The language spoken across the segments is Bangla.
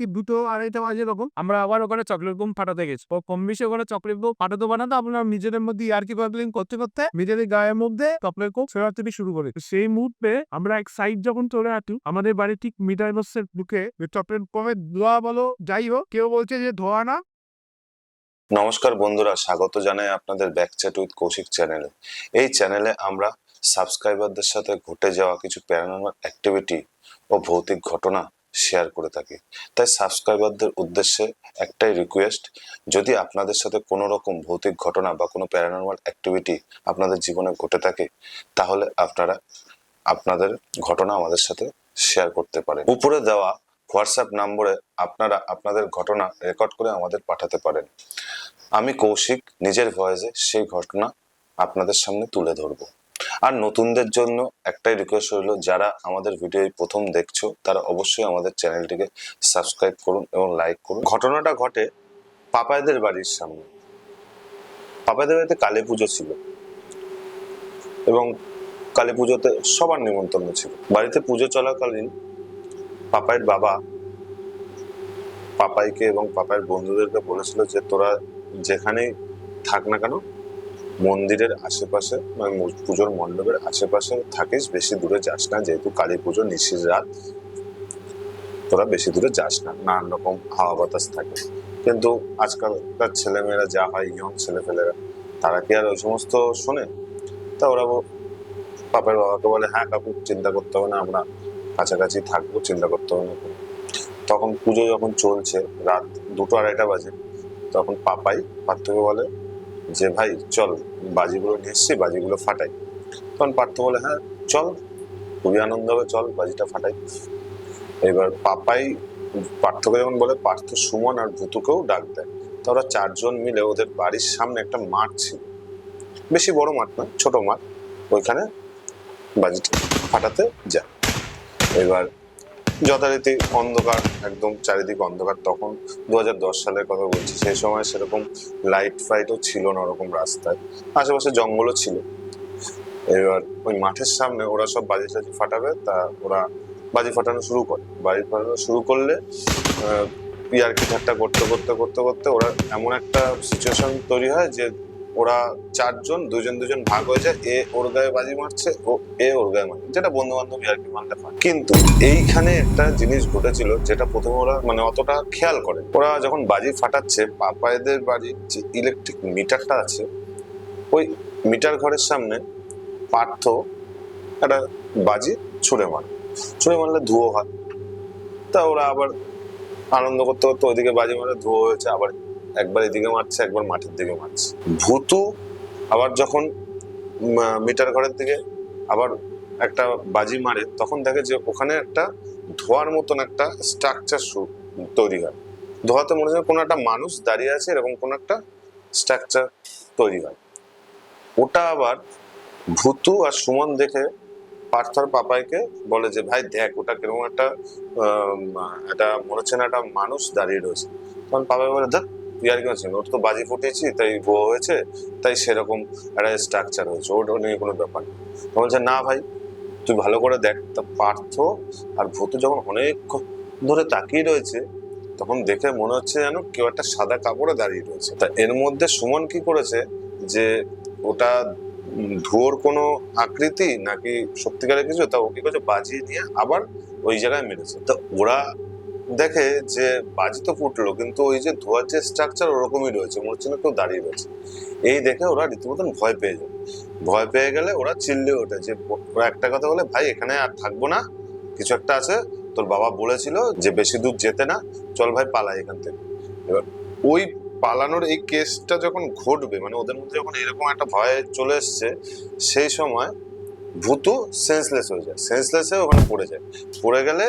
রাত্রি দুটো আড়াইটা বাজে এরকম আমরা আবার ওখানে চকলেট বোম ফাটাতে গেছি। কম বেশি ওখানে চকলেট বোম ফাটাতে বানাতো আপনার নিজেদের মধ্যে ইয়ার্কি পাবলিং করতে করতে নিজেদের গায়ের মধ্যে চকলেট বোম থেকে শুরু করে। সেই মুহূর্তে আমরা এক সাইড যখন চলে আসি আমাদের বাড়ি ঠিক মিটার বসের বুকে চকলেট বোমের ধোয়া বলো যাই হোক কেউ বলছে যে ধোয়া না। নমস্কার বন্ধুরা স্বাগত জানাই আপনাদের ব্যাকচ্যাট উইথ কৌশিক চ্যানেলে এই চ্যানেলে আমরা সাবস্ক্রাইবারদের সাথে ঘটে যাওয়া কিছু প্যারানর্মাল অ্যাক্টিভিটি ও ভৌতিক ঘটনা শেয়ার করে থাকি। তাই সাবস্ক্রাইবারদের উদ্দেশ্যে একটাই রিকোয়েস্ট যদি আপনাদের সাথে কোনো রকম ভৌতিক ঘটনা বা কোনো প্যারানর্মাল অ্যাক্টিভিটি আপনাদের জীবনে ঘটে থাকে, তাহলে আপনারা আপনাদের ঘটনা আমাদের সাথে শেয়ার করতে পারেন। উপরে দেওয়া হোয়াটসঅ্যাপ নম্বরে আপনারা আপনাদের ঘটনা রেকর্ড করে আমাদের পাঠাতে পারেন। আমি কৌশিক, নিজের ভয়েসে সেই ঘটনা আপনাদের সামনে তুলে ধরবো। আর নতুনদের জন্য একটাই রিকোয়েস্ট হলো, যারা আমাদের ভিডিও প্রথম দেখছ, তারা অবশ্যই আমাদের চ্যানেলটিকে সাবস্ক্রাইব করুন এবং লাইক করুন। ঘটনাটা ঘটে পাপায়দের বাড়ির সামনে। পাপায়দের বাড়িতে কালী পুজো ছিল এবং কালী পুজোতে সবার নিমন্ত্রণ ছিল। বাড়িতে পুজো চলাকালীন পাপাইয়ের বাবা পাপাইকে এবং পাপাইয়ের বন্ধুদেরকে বলেছিল যে, তোরা যেখানেই থাক না কেন মন্দিরের আশেপাশে মানে পুজোর মণ্ডপের আশেপাশে থাকিস, বেশি দূরে যাস না, যেহেতু কালী পুজো নিশির রাত, তোরা বেশি দূরে যাস না, নানান রকম হাওয়া বাতাস থাকে। কিন্তু আজকালকার ছেলেমেয়েরা যা হয় ইয়ং ছেলেপেলেরা, তারা কি আর ওই সমস্ত শোনে? তা ওরা বাপের বাবাকে বলে হ্যাঁ কাকু, চিন্তা করতে হবে না, আমরা কাছাকাছি থাকব, চিন্তা করতে হবে না তখন পুজো যখন চলছে, রাত দুটো আড়াইটা বাজে, তখন পাপাই পার্থকে বলে যে ভাই, চল, বাজিগুলো নিয়ে এসছি, বাজিগুলো ফাটাই। তখন পার্থ বলে হ্যাঁ চল। খুবই আনন্দ হবে, চল, বাজিটা ফাটাই। এবার পাপাই, পার্থকে যখন বলে, পার্থ সুমন আর ভুতুকেও ডাক দেয়। তো ওরা চারজন মিলে ওদের বাড়ির সামনে একটা মাঠ ছিল। বেশি বড় মাঠ না ছোট মাঠ। ওইখানে বাজিটা ফাটাতে যায়। এবার যথারীতি অন্ধকার, একদম চারিদিক অন্ধকার। তখন দু হাজার দশ সালের কথা বলছি, সেই সময় সেরকম লাইট ফাইটও ছিল না ওরকম রাস্তায়। আশেপাশে জঙ্গলও ছিল। এবার ওই মাঠের সামনে ওরা সব বাজি টাজি ফাটাবে, তা ওরা বাজি ফাটানো শুরু করে। বাজি ফাটানো শুরু করলে ইয়ার্কি ঠাট্টা করতে করতে করতে করতে ওরা এমন একটা সিচুয়েশন তৈরি হয় যে ওরা চারজন, দুজন দুজন ভাগ হয়ে যায়। এ ওর গায়ে বাজি মারছে, ও এ ওর গায়ে মারছে। যেটা বন্ধু বান্ধব কি মারলে হয় কিন্তু এইখানে একটা জিনিস ঘটেছিল, যেটা প্রথমে ওরা মানে অতটা খেয়াল করে। ওরা যখন বাজি ফাটাচ্ছে পাপাইদের বাড়ির যে ইলেকট্রিক মিটারটা আছে, ওই মিটার ঘরের সামনে পার্থ একটা বাজি ছুঁড়ে মারে। ছুঁড়ে মারলে ধুয়ো হয়। তা ওরা আবার আনন্দ করতে করতে ওইদিকে বাজি মারে, ধুয়ো হয়েছে, আবার একবার এদিকে মারছে, একবার মাঠের দিকে মারছে। ভূতু আবার যখন মিটার ঘরের দিকে আবার একটা বাজি মারে, তখন দেখে যে ওখানে একটা ধোয়ার মতন একটা স্ট্রাকচার তৈরি হয়। ধোয়াতে মনে হয় কোনো একটা মানুষ দাঁড়িয়ে আছে, এরকম কোনো একটা স্ট্রাকচার তৈরি হয়। ওটা আবার ভূতু আর সুমন দেখে পার্থর পাপাইকে বলে যে, ভাই, দেখ, ওটা কীরকম একটা একটা মনে হচ্ছে না একটা মানুষ দাঁড়িয়ে রয়েছে। তখন পাপাই বলে, দেখ ইয়ার কি হচ্ছে ওর তো বাজি ফুটেছি, তাই ভুয়ো হয়েছে, তাই সেরকম একটা স্ট্রাকচার হয়েছে। ওটা নিয়ে কোনো ব্যাপার নেই। তো বলছে, না ভাই, তুই ভালো করে দেখ। তা পার্থ আর ভূতু যখন অনেক ধরে তাকিয়ে রয়েছে, তখন দেখে মনে হচ্ছে যেন কেউ একটা সাদা কাপড়ে দাঁড়িয়ে রয়েছে। তা এর মধ্যে সুমন কি করেছে? যে ওটা ধুয়োর কোনো আকৃতি নাকি সত্যিকারের কিছু? তা ও কি করেছে? বাজিয়ে নিয়ে আবার ওই জায়গায় মেরেছে। তা ওরা দেখে যে বাজি তো ফুটলো, কিন্তু ওই যে ধোয়ার যে স্ট্রাকচার ওরকমই রয়েছে, মনে হচ্ছে না কেউ দাঁড়িয়ে রয়েছে। এই দেখে ওরা রীতিমতন ভয় পেয়ে যায়। ভয় পেয়ে গেলে ওরা চিল্লে ওঠে যে, ওরা একটা কথা বলে, ভাই, এখানে আর থাকব না, কিছু একটা আছে। তোর বাবা বলেছিল যে, বেশি দূর যেতে না, চল ভাই পালাই এখান থেকে। এবার ওই পালানোর এই কেসটা যখন ঘটবে মানে ওদের মধ্যে যখন এরকম একটা ভয় চলে এসছে, সেই সময় ভূতু সেন্সলেস হয়ে যায়। সেন্সলেস ওখানে পড়ে যায়। পড়ে গেলে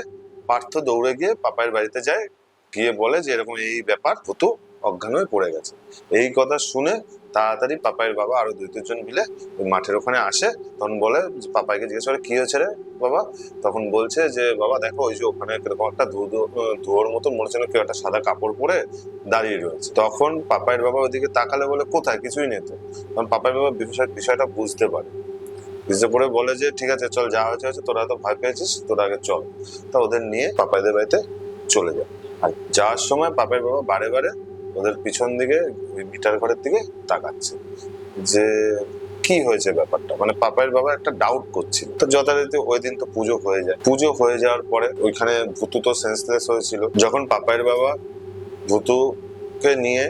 পার্থ দৌড়ে গিয়ে পাপায়ের বাড়িতে যায়, গিয়ে বলে যে, এরকম এই ব্যাপার, ভূতু অজ্ঞান হয়ে পড়ে গেছে। এই কথা শুনে তাড়াতাড়ি পাপাইয়ের বাবা আরও দুই, তিনজন মিলে ওই মাঠের ওখানে আসে। তখন বলে পাপাইকে জিজ্ঞেস করে, কি হয়েছে রে বাবা? তখন বলছে যে, বাবা, দেখো, ওই যে ওখানে কীরকম একটা ধুয়ো ধুয়োর মতো মনে হচ্ছে কেউ একটা সাদা কাপড় পরে দাঁড়িয়ে রয়েছে। তখন পাপাইয়ের বাবা ওইদিকে তাকালে বলে, কোথায়? কিছুই নেই তো। তখন পাপাইয়ের বাবা বিষয়- বিষয়টা বুঝতে পারে। পরে বলে যে, ঠিক আছে, চল, যা হয়েছে হয়েছে, তোরা তো ভয় পেয়েছিস, তোরা আগে চল। তা ওদের নিয়ে পাপাইদের বাড়িতে চলে যায়। আর যাওয়ার সময় পাপের বাবা বারে বারে ওদের পিছন দিকে, মিটার ঘরের দিকে তাকাচ্ছে যে, কি হয়েছে ব্যাপারটা? মানে পাপাইয়ের বাবা একটা ডাউট করছিল। তো যথারীতি ওই দিন তো পুজো হয়ে যায়। পুজো হয়ে যাওয়ার পরে ওইখানে ভুতু তো সেন্সলেস হয়েছিল। যখন পাপাইয়ের বাবা ভুতুকে নিয়ে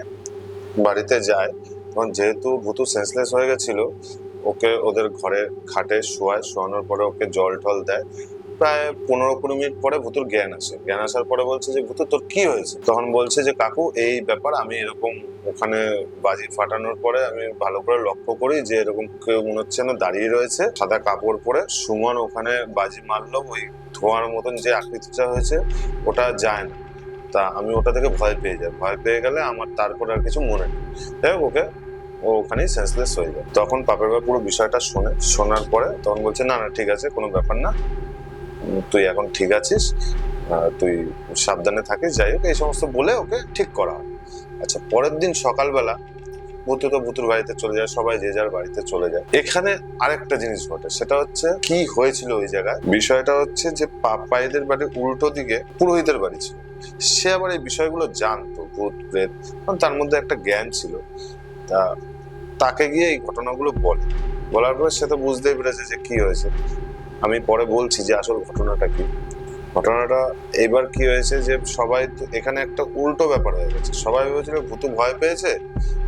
বাড়িতে যায়, তখন যেহেতু ভুতু সেন্সলেস হয়ে গেছিল ওকে ওদের ঘরে খাটে শোয়ায়, শোয়ানোর পরে ওকে জল টল দেয়। প্রায় পনেরো কুড়ি মিনিট পরে ভুতুর জ্ঞান আসে। জ্ঞান আসার পরে বলছে যে ভুতু তোর কি হয়েছে? তখন বলছে যে, কাকু, এই ব্যাপার আমি এরকম ওখানে বাজি ফাটানোর পরে আমি ভালো করে লক্ষ্য করি যে, এরকম কেউ মনে হচ্ছে না দাঁড়িয়ে রয়েছে। সাদা কাপড় পরে সুমন ওখানে বাজি মারলো। ওই ধোঁয়ার মতন যে আকৃতিটা হয়েছে, ওটা যায় না। তা আমি ওটা থেকে ভয় পেয়ে যাই। ভয় পেয়ে গেলে আমার তারপর আর কিছু মনে নেই। ওকে ও ওখানেই সেন্সলেস হয়ে যায়। তখন পাপের বাবা পুরো বিষয়টা শোনে, শোনার পরে তখন বলছে, না না, ঠিক আছে, কোনো ব্যাপার না। তুই এখন ঠিক আছিস তুই সাবধানে থাকিস, যাই হোক, এই সমস্ত বলে ওকে ঠিক করা হয়। আচ্ছা পরের দিন সকালবেলা ভূতু তো ভূতুর বাড়িতে চলে যায়, সবাই যে যার বাড়িতে চলে যায়। এখানে আরেকটা জিনিস ঘটে, সেটা হচ্ছে কি হয়েছিল ওই জায়গায়? বিষয়টা হচ্ছে যে পাপাইদের বাড়ির উল্টো দিকে পুরোহিতের বাড়ি ছিল। সে আবার এই বিষয়গুলো জানতো, ভূত, প্রেত তার মধ্যে একটা জ্ঞান ছিল। তা তাকে গিয়ে এই ঘটনাগুলো বলে। বলার পরে সে তো বুঝতেই পেরেছে যে কি হয়েছে। আমি পরে বলছি যে আসল ঘটনাটা কি। ঘটনাটা এবার কি হয়েছে যে সবাই এখানে একটা উল্টো ব্যাপার হয়ে গেছে। সবাই ভেবেছিল ভূতু ভয় পেয়েছে,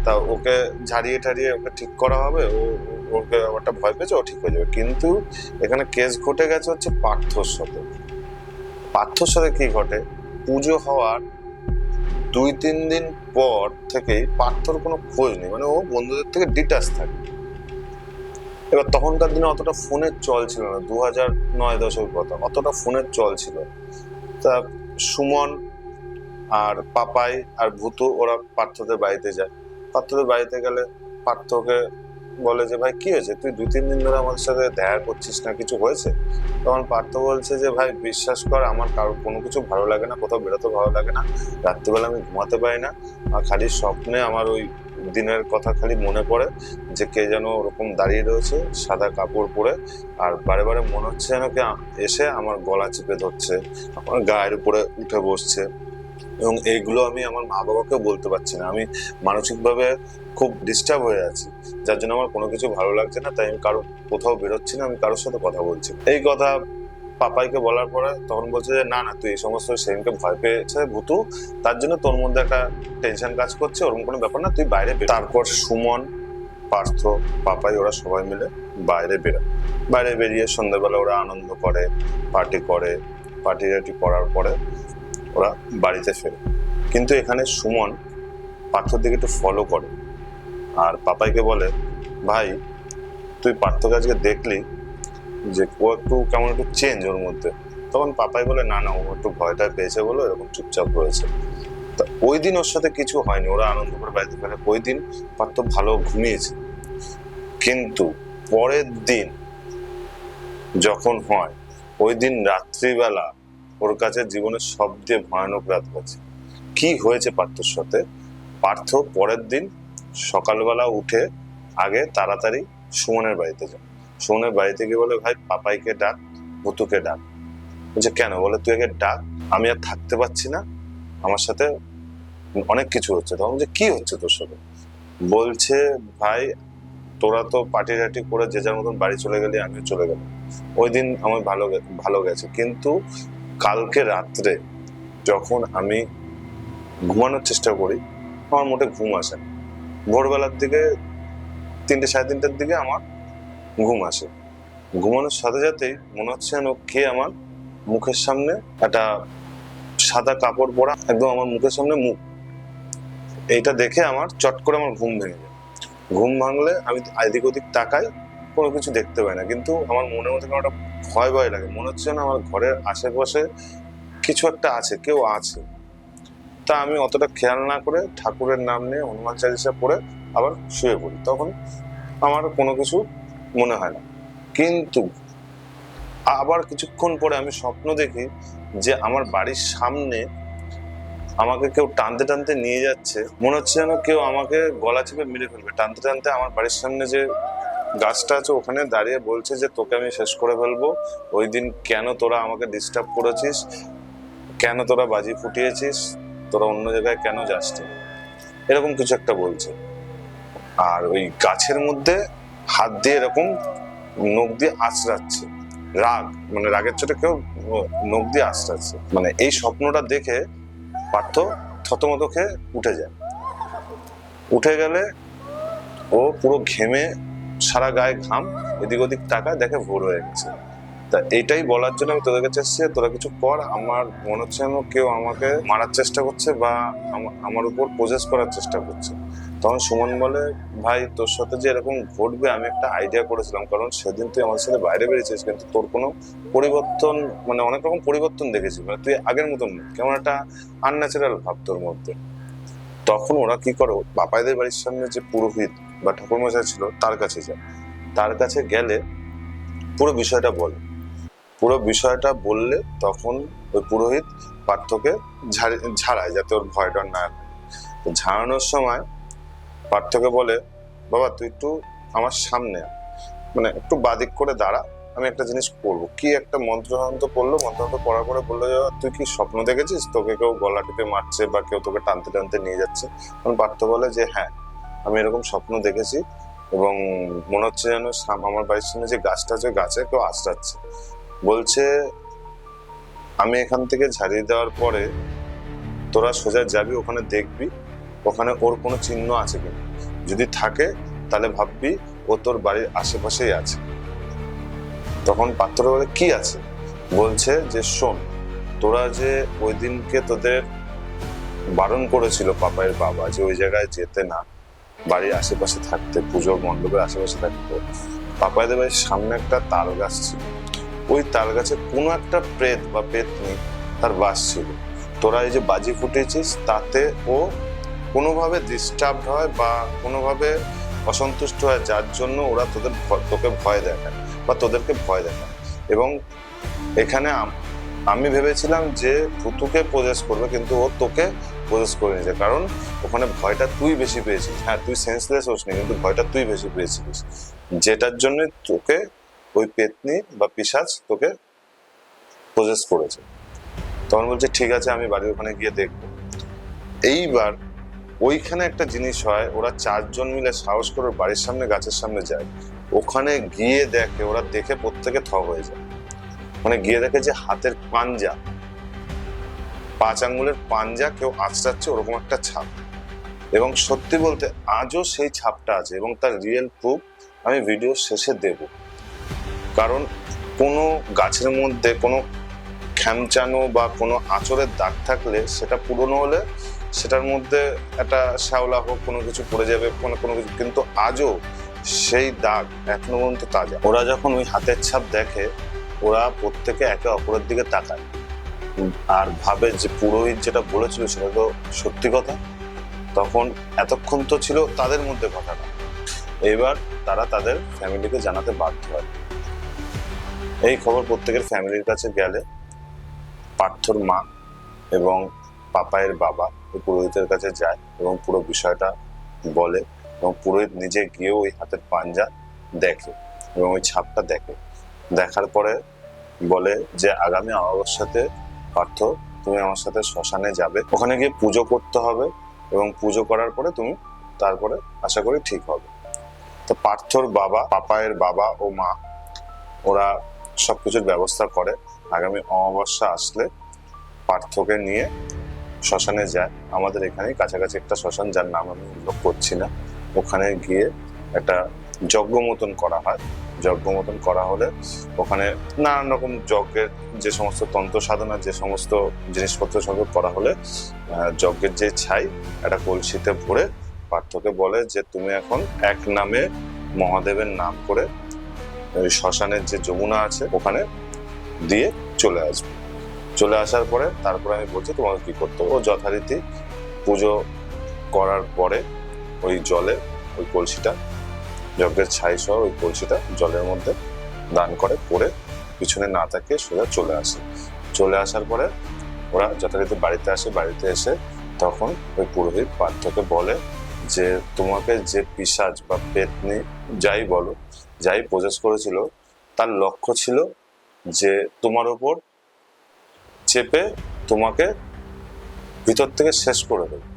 তা ওকে ঝাড়িয়ে ঠাড়িয়ে ওকে ঠিক করা হবে ও- ওকে ব্যাপারটা ভয় পেয়েছে, ও ঠিক হয়ে যাবে। কিন্তু এখানে কেস ঘটে গেছে হচ্ছে পার্থর সাথে। পার্থর সাথে কি ঘটে? পুজো হওয়ার দুই তিন দিন পর থেকে পার্থর কোনো খোঁজ নেই মানে ও বন্ধুদের থেকে ডিটাচ থাকে। এবার তখনকার দিনে অতটা ফোনের চল ছিল না দু হাজার নয় দশের কথা, অতটা ফোনের চল ছিল। তা সুমন আর পাপাই আর ভূত, ওরা পার্থদের বাড়িতে যায়। পার্থদের বাড়িতে গেলে পার্থকে বলে যে, ভাই, কি হয়েছে? তুই দু, তিন দিন ধরে আমাদের সাথে দেখা করছিস না? কিছু হয়েছে? তখন পার্থ বলছে যে, ভাই, বিশ্বাস কর, আমার কারও কোনো কিছু ভালো লাগে না, কোথাও বেরোতে ভালো লাগে না। রাত্রিবেলা আমি ঘুমাতে পারি না। আর খালি স্বপ্নে আমার ওই দিনের কথা খালি মনে পড়ে যে, কে যেন ওরকম দাঁড়িয়ে রয়েছে, সাদা কাপড় পরে। আর বারে বারে মনে হচ্ছে যেন কে এসে আমার গলা চেপে ধরছে, আমার গায়ের উপরে উঠে বসছে। এবং এইগুলো আমি আমার মা বাবাকেও বলতে পারছি না। আমি মানসিকভাবে খুব ডিস্টার্ব হয়ে আছি। যার জন্য আমার কোনো কিছু ভালো লাগছে না, তাই আমি কারও কোথাও বেরোচ্ছি না, আমি কারোর সাথে কথা বলছি এই কথা পাপাইকে বলার পরে তখন বলছে যে, না না, তুই এই সমস্ত সেদিনকে ভয় পেয়েছে ভূতু। তার জন্য তোর মধ্যে একটা টেনশন কাজ করছে, ওরকম কোনো ব্যাপার না, তুই বাইরে। তারপর সুমন, পার্থ, পাপাই ওরা সবাই মিলে বাইরে বেরোয় বাইরে বেরিয়ে সন্ধ্যাবেলা ওরা আনন্দ করে পার্টি করে। পার্টি টাটি করার পরে ওরা বাড়িতে ফেরে। কিন্তু এখানে সুমন পার্থর দিকে একটু ফলো করে। আর পাপাইকে বলে, ভাই, তুই পার্থকে আজকে দেখলি যে ও একটু কেমন একটু চেঞ্জ ওর মধ্যে? তখন পাপাই বলে, না না, ও একটু ভয়টা পেয়েছে বলে এরকম চুপচাপ রয়েছে। তা ওই দিন ওর সাথে কিছু হয়নি, ওরা আনন্দ করে বাড়িতে ফেলে ওই দিন পার্থ ভালো ঘুমিয়েছে। কিন্তু পরের দিন যখন হয়, ওই দিন রাত্রিবেলা ওর কাছে জীবনের সবচেয়ে ভয়ানক রাত গেছে কি হয়েছে পার্থর সাথে? পার্থ পরের দিন সকালবেলা উঠে আগে তাড়াতাড়ি সুমনের বাড়িতে যায়। সুমনের বাড়িতে গিয়ে বলে, ভাই, পাপাইকে ডাক ভুতুকে ডাক। বলছে, কেন? বলে, তুই আগে ডাক, আমি আর থাকতে পারছি না। আমার সাথে অনেক কিছু হচ্ছে। তখন যে কি হচ্ছে তোর সাথে? বলছে, ভাই, তোরা তো পার্টি টাটি করে যে যার মতন বাড়ি চলে গেলি, আমিও চলে গেলাম। ওই দিন আমার ভালো ভালো গেছে। কিন্তু কালকে রাত্রে যখন আমি ঘুমানোর চেষ্টা করি, আমার মোটে ঘুম আসে। ভোরবেলার দিকে তিনটে সাড়ে তিনটের দিকে আমার ঘুম আসে। ঘুমানোর সাথে সাথেই মনে হচ্ছে যেন কে আমার মুখের সামনে একটা সাদা কাপড় পরা একদম আমার মুখের সামনে মুখ। এইটা দেখে আমার চট করে আমার ঘুম ভেঙে যায়। ঘুম ভাঙলে আমি এদিক ওদিক তাকাই, কোনো কিছু দেখতে পাই না। কিন্তু আমার মনের মধ্যে কেমন একটা ভয় ভয় লাগে। মনে হচ্ছে না আমার ঘরের আশেপাশে কিছু একটা আছে, কেউ আছে। তা আমি অতটা খেয়াল না করে ঠাকুরের নাম নিয়ে হনুমান চালিসা পড়ে আবার শুয়ে পড়ি। তখন আমার কোনো কিছু মনে হয় না। কিন্তু আবার কিছুক্ষণ পরে আমি স্বপ্ন দেখি যে আমার বাড়ির সামনে আমাকে কেউ টানতে টানতে নিয়ে যাচ্ছে। মনে হচ্ছে যেন কেউ আমাকে গলা চেপে মেরে ফেলবে। টানতে টানতে আমার বাড়ির সামনে যে গাছটা আছে ওখানে দাঁড়িয়ে বলছে যে, তোকে আমি শেষ করে ফেলব। ওই দিন কেন তোরা আমাকে ডিস্টার্ব করেছিস? কেন তোরা বাজি ফুটিয়েছিস? তোরা অন্য জায়গায় কেন যাস এরকম কিছু একটা বলছে। আর ওই গাছের মধ্যে হাত দিয়ে এরকম নখ দিয়ে আঁচড়াচ্ছে। রাগ মানে রাগের চোটে কেউ নখ দিয়ে আঁচড়াচ্ছে। মানে এই স্বপ্নটা দেখে পার্থ থতমত খেয়ে উঠে যায়। উঠে গেলে ও পুরো ঘেমে সারা গায়ে ঘাম, এদিক ওদিক টাকা দেখে ভোর হয়ে গেছে। তা এটাই বলার জন্য আমি তোদের কাছে এসেছি তোরা কিছু কর, আমার মনে হচ্ছে যেন কেউ আমাকে মারার চেষ্টা করছে বা আমার উপর প্রজেস করার চেষ্টা করছে। তখন সুমন বলে, ভাই, তোর সাথে যে এরকম ঘটবে, আমি একটা আইডিয়া করেছিলাম, কারণ সেদিন তুই আমার সাথে বাইরে বেরিয়েছিস, কিন্তু তোর কোনো পরিবর্তন মানে অনেক রকম পরিবর্তন দেখেছি মানে তুই আগের মতন কেমন একটা আনন্যাচারাল ভাব তোর মধ্যে। তখন ওরা কি করো বাপাইদের বাড়ির সামনে যে পুরোহিত বা ঠাকুরমশাই ছিল তার কাছে যায়। তার কাছে গেলে পুরো বিষয়টা বলে। পুরো বিষয়টা বললে তখন ওই পুরোহিত পার্থকে ঝাড়ায় যাতে ওর ভয়টা না তো ঝাড়ানোর সময় পার্থকে বলে বাবা তুই একটু আমার সামনে মানে একটু বাদিক করে দাঁড়া আমি একটা জিনিস করব। কি একটা মন্ত্রতন্ত্র পড়ল মন্ত্রতন্ত্র পড়ার পরে বলল যে, তুই কি স্বপ্ন দেখেছিস? তোকে কেউ গলা টিপে মারছে বা কেউ তোকে টানতে টানতে নিয়ে যাচ্ছে? তখন পার্থ বলে যে হ্যাঁ আমি এরকম স্বপ্ন দেখেছি এবং মনে হচ্ছে যেন আমার বাড়ির সামনে যে গাছটা আছে গাছে কেউ আশ্রাচ্ছে। বলছে, আমি এখান থেকে ঝাড়িয়ে দেওয়ার পরে তোরা সোজা যাবি, ওখানে দেখবি, ওখানে ওর কোনো চিহ্ন আছে কিনা। যদি থাকে, তাহলে ভাববি ও তোর বাড়ির আশেপাশেই আছে। তখন পাত্র বলে, কি আছে? বলছে যে, শোন, তোরা যে ওই দিনকে তোদের বারণ করেছিল পাপায়ের বাবা যে ওই জায়গায় যেতে না বাড়ির আশেপাশে থাকতে, পুজোর মণ্ডপের আশেপাশে থাকতে, পাপাইদের বাড়ির সামনে একটা তাল গাছ ছিল। ওই তাল গাছে কোনো একটা প্রেত বা পেতনি তার বাস ছিল। তোরা এই যে বাজি ফুটেছিস তাতে ও কোনোভাবে ডিস্টার্ব হয় বা কোনোভাবে অসন্তুষ্ট হয়, যার জন্য ওরা তোদের তোকে ভয় দেখায় বা তোদেরকে ভয় দেখায়। এবং এখানে আমি ভেবেছিলাম যে পুতুকে প্রজেস করবে, কিন্তু ও তোকে প্রজেস করে নিয়েছে কারণ ওখানে ভয়টা তুই বেশি পেয়েছিস হ্যাঁ তুই সেন্সলেস হোসনি কিন্তু ভয়টা তুই বেশি পেয়েছিলিস। যেটার জন্য তোকে ওই পেতনি বা পিসাজ তোকে প্রজেস করেছে। তখন বলছে, ঠিক আছে, আমি বাড়ির ওখানে গিয়ে দেখব। এইবার ওইখানে একটা জিনিস হয়, ওরা চারজন মিলে সাহস করে বাড়ির সামনে, গাছের সামনে যায়। ওখানে গিয়ে দেখে, ওরা দেখে প্রত্যেকে থ হয়ে যায়। মানে গিয়ে দেখে যে হাতের পাঞ্জা। পাঁচ আঙ্গুলের পাঞ্জা কেউ আঁচড়াচ্ছে ওরকম একটা ছাপ। এবং সত্যি বলতে আজও সেই ছাপটা আছে এবং তার রিয়েল প্রুফ আমি ভিডিও শেষে দেব। কারণ কোনো গাছের মধ্যে, কোনো খ্যামচানো বা কোনো আঁচড়ের দাগ থাকলে সেটা পুরনো হলে সেটার মধ্যে একটা শ্যাওলা হোক, কোনো কিছু পড়ে যাবে, কোনো কোনো কিছু। কিন্তু আজও সেই দাগ এখনও পর্যন্ত তাজা। ওরা যখন ওই হাতের ছাপ দেখে, ওরা প্রত্যেকে একে অপরের দিকে তাকায়। আর ভাবে যে পুরোহিত যেটা বলেছিল সেটা তো সত্যি কথা, তখন এতক্ষণ তো ছিল তাদের মধ্যে কথাটা। এবার তারা তাদের ফ্যামিলিকে জানাতে বাধ্য হয়। এই খবর প্রত্যেকের ফ্যামিলির কাছে গেলে পার্থর মা এবং পাপায়ের বাবা পুরোহিতের কাছে যায় এবং পুরো বিষয়টা বলে এবং পুরোহিত নিজে গিয়ে ওই হাতের পাঞ্জা দেখে এবং ওই ছাপটা দেখে। দেখার পরে বলে যে, আগামী অমাবস্যাতে পার্থ, তুমি আমার সাথে শ্মশানে যাবে। ওখানে গিয়ে পুজো করতে হবে এবং পুজো করার পরে তুমি তারপরে আশা করি ঠিক হবে। তো পার্থর বাবা, পাপায়ের বাবা ও মা, ওরা সবকিছুর ব্যবস্থা করে। আগামী অমাবস্যা আসলে পার্থকে নিয়ে শ্মশানে যায়। আমাদের এখানেই কাছাকাছি একটা শ্মশান, যার নাম আমি উল্লেখ করছি না। ওখানে গিয়ে একটা যজ্ঞ মতন করা হয়। যজ্ঞ মতন করা হলে ওখানে নানান রকম যজ্ঞের যে সমস্ত তন্ত্র সাধনা, যে সমস্ত জিনিসপত্র সব করা হলে যজ্ঞের যে ছাই, একটা কলসিতে ভরে পার্থকে বলে যে, তুমি এখন এক নামে মহাদেবের নাম করে শ্মশানের যে যমুনা আছে, ওখানে দিয়ে চলে আসবে। চলে আসার পরে তারপরে আমি বলছি, তোমাকে কি করতে ও যথারীতি পুজো করার পরে ওই জলে ওই কলসিটা যজ্ঞের ছাই সহ ওই কলসিটা জলের মধ্যে দান করে, পরে পিছনে না তাকিয়ে সোজা চলে আসে। চলে আসার পরে ওরা যথারীতি বাড়িতে আসে, বাড়িতে এসে তখন ওই পুরোহিত পার্থকে বলে যে, তোমাকে যে পিসাজ বা পেতনি যাই বলো, যাই প্রজেস করেছিল, তার লক্ষ্য ছিল যে তোমার ওপর চেপে তোমাকে ভিতর থেকে শেষ করে দেবে।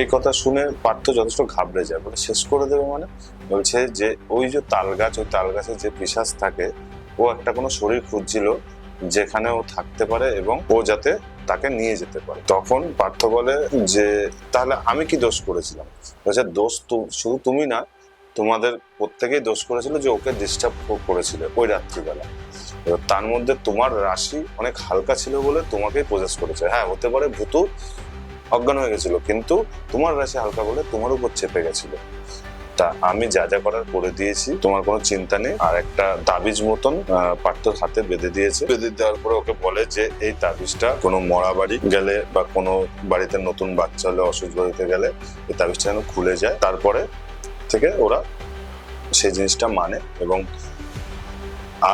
এই কথা শুনে পার্থ যথেষ্ট ঘাবড়ে যায়। বলে, শেষ করে দেবে মানে? বলছে যে, ওই যে তাল গাছ, ওই তাল গাছে যে পিসাস থাকে, ও একটা কোনো শরীর খুঁজছিল যেখানে ও থাকতে পারে এবং ও যাতে তাকে নিয়ে যেতে পারে। তখন পার্থ বলে যে, তাহলে আমি কি দোষ করেছিলাম? বলছে, দোষ শুধু তুমি না, তোমাদের প্রত্যেকেই দোষ করেছিল যে ওকে ডিস্টার্ব করেছিলে ওই রাত্রিবেলা। এবার তার মধ্যে তোমার রাশি অনেক হালকা ছিল বলে তোমাকেই প্রজেস করেছে। হ্যাঁ হতে পারে ভূতু অজ্ঞান হয়ে গেছিল। কিন্তু তোমার রাশি হালকা বলে তোমার উপর চেপে গেছিল। তা আমি যা যা করার করে দিয়েছি, তোমার কোনো চিন্তা নেই। আর একটা তাবিজ মতন পার্থর হাতে বেঁধে দিয়েছে। বেঁধে দেওয়ার পরে ওকে বলে যে, এই তাবিজটা কোনো মরা বাড়ি গেলে বা কোনো বাড়িতে নতুন বাচ্চা হলে, অসুস্থ বাড়িতে গেলে, এই তাবিজটা যেন খুলে যায়। তারপরে থেকে ওরা সেই জিনিসটা মানে এবং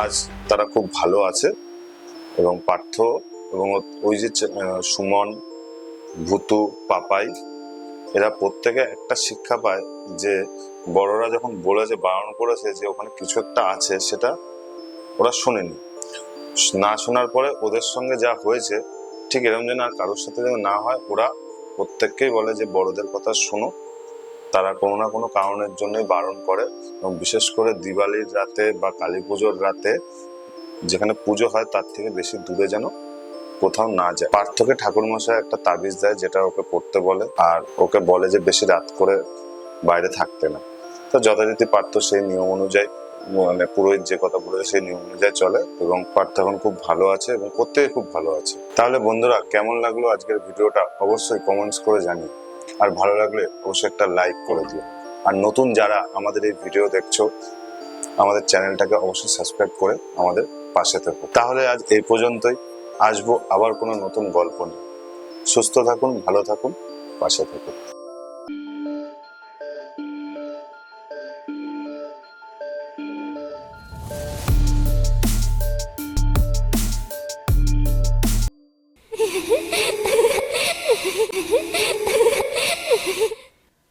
আজ তারা খুব ভালো আছে। এবং পার্থ এবং ওই যে সুমন ভূতু পাপাই, এরা প্রত্যেকে একটা শিক্ষা পায় যে বড়রা যখন বলেছে, বারণ করেছে যে ওখানে কিছু একটা আছে, সেটা ওরা শোনেনি। না শোনার পরে ওদের সঙ্গে যা হয়েছে, ঠিক এরকম যেন আর কারোর সাথে যেন না হয়, ওরা প্রত্যেককেই বলে যে, বড়দের কথা শোনো। তারা কোনো না কোনো কারণের জন্যই বারণ করে এবং বিশেষ করে দিওয়ালির রাতে বা কালী পুজোর রাতে যেখানে পুজো হয়, তার থেকে বেশি দূরে যেন কোথাও না যায়। পার্থকে ঠাকুরমশাই একটা তাবিজ দেয়, যেটা ওকে পড়তে বলে, আর ওকে বলে যে বেশি রাত করে বাইরে থাকতে না। তো যথারীতি পার্থ সেই নিয়ম অনুযায়ী মানে পুরোহিত যে কথা বলেছে সেই নিয়ম অনুযায়ী চলে, এবং পার্থ এখন খুব ভালো আছে এবং প্রত্যেকে খুব ভালো আছে। তাহলে বন্ধুরা, কেমন লাগল আজকের ভিডিওটা? অবশ্যই কমেন্টস করে জানিও। আর ভালো লাগলে অবশ্যই একটা লাইক করে দিও। আর নতুন যারা আমাদের এই ভিডিও দেখছ, আমাদের চ্যানেলটাকে অবশ্যই সাবস্ক্রাইব করে আমাদের পাশে থেকো। তাহলে আজ এই পর্যন্তই। আসব আবার কোনো নতুন গল্প নিয়ে। সুস্থ থাকুন ভালো থাকুন পাশে থাকুন।